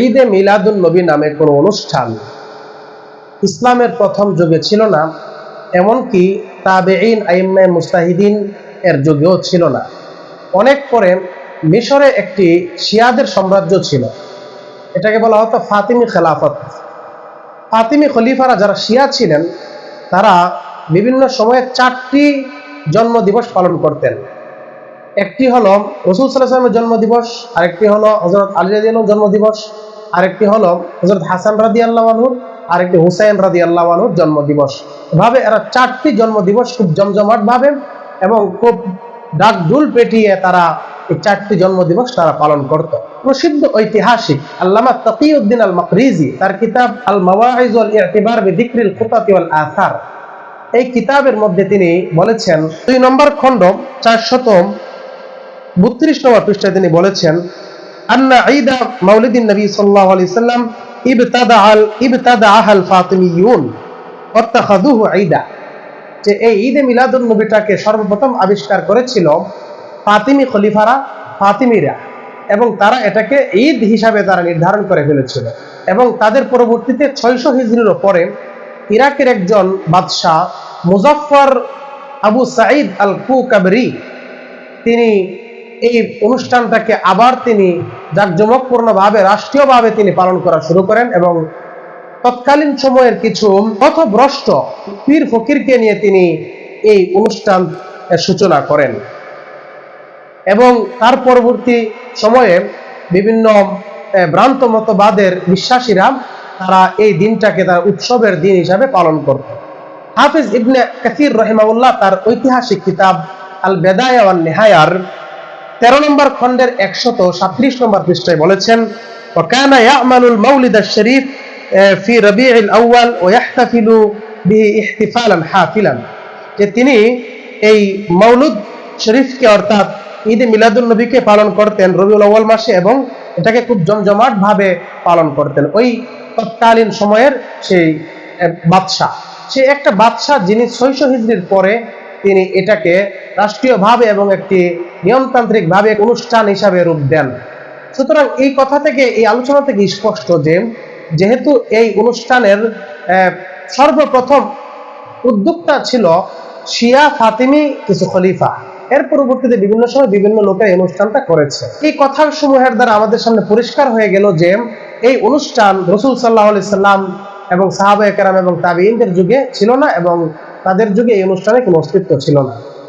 ঈদে মিলাদুন নবী নামে কোনো অনুষ্ঠান ইসলামের প্রথম যুগে ছিল না, এমনকি তাবেঈন আইম্মে মুস্তাহিদিন এর যুগেও ছিল না। অনেক পরে মিশরে একটি শিয়াদের সাম্রাজ্য ছিল। এটাকে বলা হতো ফাতিমি খেলাফত। ফাতিমি খলিফারা যারা শিয়া ছিলেন, তারা বিভিন্ন সময়ে চারটি জন্মদিবস পালন করতেন। একটি হলো রসুল সাল্লাহামের জন্মদিবস, আরেকটি হলো হজরত আলী রাজি জন্মদিবস, আরেকটি হলো হজরত হাসান রাদি আল্লাহ আনহুর আরেকটি হুসাইন রাদি আল্লাহ আনহুর জন্মদিবস। এভাবে এরা চারটি জন্মদিবস খুব জমজমাট ভাবে এবং খুব ডাক ডুল পেটিয়ে তারা এই চারটি জন্মদিবস তারা পালন করত। প্রসিদ্ধ ঐতিহাসিক আল্লামা তকিউদ্দিন আল মকরিজি তার কিতাব আল মাওয়াইজ ওয়াল আসার। এই কিতাবের মধ্যে তিনি বলেছেন, দুই নম্বর খণ্ড চারশত বত্রিশ নম্বর পৃষ্ঠায় তিনি বলেছেন, আন্না ঈদা মাউলিদিন নবী সাল্লাহ আলি সাল্লাম ইবতাদা আল ইবতাদা আহাল ফাতিমিয়ুন ওয়াত্তাখাযুহু ঈদা। যে এই ঈদে মিলাদুন নবীটাকে সর্বপ্রথম আবিষ্কার করেছিল ফাতিমি খলিফারা, ফাতিমিরা, এবং তারা এটাকে ঈদ হিসাবে তারা নির্ধারণ করে ফেলেছিল। এবং তাদের পরবর্তীতে ছয়শো হিজরির পরে ইরাকের একজন বাদশাহ মুজাফফর আবু সাঈদ আল কু কুকাবরি তিনি এই অনুষ্ঠানটাকে আবার তিনি জাঁকজমকপূর্ণভাবে, রাষ্ট্রীয়ভাবে তিনি পালন করা শুরু করেন এবং তৎকালীন সময়ের কিছু পথভ্রষ্ট পীর ফকিরকে নিয়ে তিনি এই অনুষ্ঠান সূচনা করেন। এবং তার পরবর্তী সময়ে বিভিন্ন ভ্রান্ত মতবাদের বিশ্বাসীরা তারা এই দিনটাকে তার উৎসবের দিন হিসাবে পালন করত। হাফিজ ইবনে কাসির রহিমাউল্লাহ তার ঐতিহাসিক কিতাব আল বেদায়া নেহায়ার তেরো নম্বর খণ্ডের একশত সাত্রিশ নম্বর পৃষ্ঠায় বলেছেন وكان يعمل المولد الشريف آه، في ربيع الأول ويحتفل به احتفالا حافلا যে তিনি এই মৌলুদ শরীফকে অর্থাৎ ঈদ মিলাদুল নবীকে পালন করতেন রবিউল আউয়াল মাসে এবং এটাকে খুব জমজমাট ভাবে পালন করতেন ওই তৎকালীন সময়ের সেই আহ, বাদশাহ সে একটা বাদশাহ যিনি ছয়শ হিজড়ির পরে তিনি এটাকে রাষ্ট্রীয়ভাবে এবং একটি নিয়মতান্ত্রিক ভাবে অনুষ্ঠান হিসাবে রূপ দেন। সুতরাং এই কথা থেকে, এই আলোচনা থেকে স্পষ্ট যে, যেহেতু এই অনুষ্ঠানের সর্বপ্রথম উদ্যোক্তা ছিল শিয়া ফাতিমি কিছু খলিফা। এর পরবর্তীতে বিভিন্ন সময় বিভিন্ন লোকের এই অনুষ্ঠানটা করেছে। এই কথা সমূহের দ্বারা আমাদের সামনে পরিষ্কার হয়ে গেল যে, এই অনুষ্ঠান রসুল সাল্লাহ সাল্লাম এবং সাহাবা একরাম এবং তাবিনদের যুগে ছিল না এবং তাদের যুগে এই অনুষ্ঠানে কোনো অস্তিত্ব ছিল না।